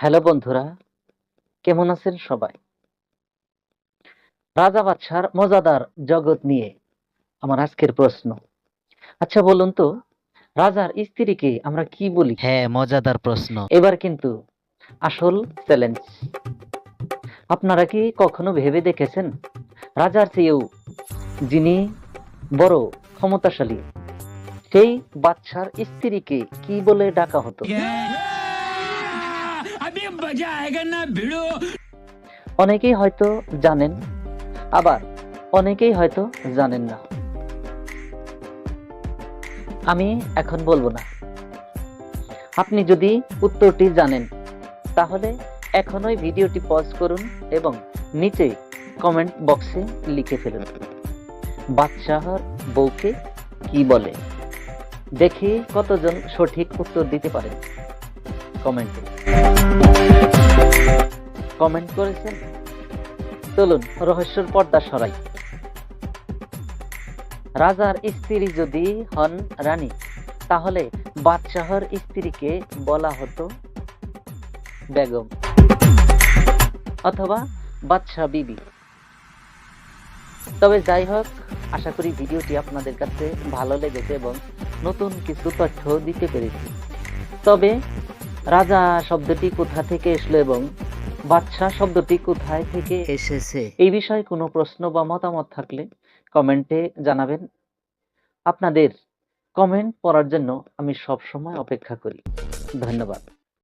Hello বন্ধুরা কেমন আছেন সবাই? রাজা বাদশার মজাদার জগৎ নিয়ে আমার আজকের প্রশ্ন। আচ্ছা বলুন তো রাজার স্ত্রীকে আমরা কি বলি? হ্যাঁ মজাদার প্রশ্ন। এবার কিন্তু আসল চ্যালেঞ্জ। আপনারা কি কখনো ভেবে দেখেছেন রাজার চেয়েও যিনি বড় ক্ষমতাশালী সেই বাচ্চার স্ত্রীকে কি বলে ডাকা হতো? অনেকেই হয়তো জানেন, আবার অনেকেই হয়তো জানেন না। আমি এখন বলব না। আপনি যদি উত্তরটি জানেন, তাহলে এখনই ভিডিওটি পজ করুন এবং নিচে কমেন্ট বক্সে লিখে ফেলুন, বাদশাহর বউকে কি বলে? দেখি কতজন সঠিক উত্তর দিতে পারে কমেন্টে কমেন্ট করেছেন? চলুন, রহস্যর পর্দা সরাই। রাজার স্ত্রী যদি হন রানী, তাহলে বাদশাহর স্ত্রীকে বলা হতো বেগম অথবা বাদশাহ বিবি। তবে যাই হোক, আশা করি ভিডিওটি আপনাদের কাছে ভালো লেগেছে এবং নতুন কিছু তথ্য দিতে পেরেছি। তবে রাজা শব্দটি কোথা থেকে এসলো এবং বাদশাহ শব্দটি কোথায় থেকে এসেছে? এই বিষয়ে কোনো প্রশ্ন বা মতামত থাকলে কমেন্টে জানাবেন। আপনাদের কমেন্ট পড়ার জন্য আমি সবসময় অপেক্ষা করি। ধন্যবাদ।